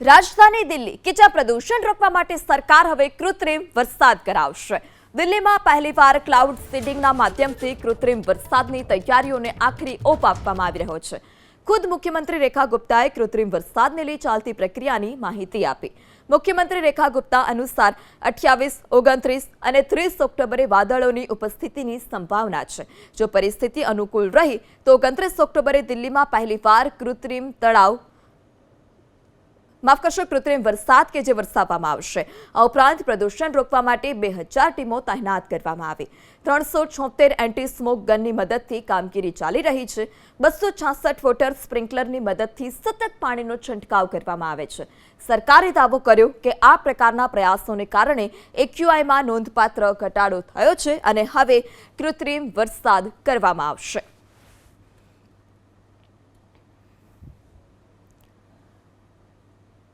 રાજધાની દિલ્હી કિચા પ્રદૂષણ રોકવા માટે સરકાર હવે કૃત્રિમ વરસાદ કરાવશે. દિલ્હીમાં પહેલીવાર ક્લાઉડ સીડિંગના માધ્યમથી કૃત્રિમ વરસાદની તૈયારીઓને આખરી ઓપ આપવામાં આવી રહ્યો છે. ખુદ મુખ્યમંત્રી રેખા ગુપ્તાએ કૃત્રિમ વરસાદને લઈ ચાલતી પ્રક્રિયાની માહિતી આપી. મુખ્યમંત્રી રેખા ગુપ્તા અનુસાર અઠ્યાવીસ, ઓગણત્રીસ અને ત્રીસ ઓક્ટોબરે વાદળોની ઉપસ્થિતિની સંભાવના છે. જો પરિસ્થિતિ અનુકૂળ રહી, તો ઓગણત્રીસ ઓક્ટોબરે દિલ્હીમાં પહેલીવાર કૃત્રિમ તળાવ માફ કરશો, કૃત્રિમ વરસાદ કે જે વરસાવવામાં આવશે. આ ઉપરાંત પ્રદૂષણ રોકવા માટે બે હજાર ટીમો તૈનાત કરવામાં આવી. ત્રણસો છોતેર એન્ટી સ્મોક ગનની મદદથી કામગીરી ચાલી રહી છે. બસો છાસઠ વોટર સ્પ્રિંકલરની મદદથી સતત પાણીનો છંટકાવ કરવામાં આવે છે. સરકારે દાવો કર્યો કે આ પ્રકારના પ્રયાસોને કારણે એક્યુઆઈમાં નોંધપાત્ર ઘટાડો થયો છે અને હવે કૃત્રિમ વરસાદ કરવામાં આવશે.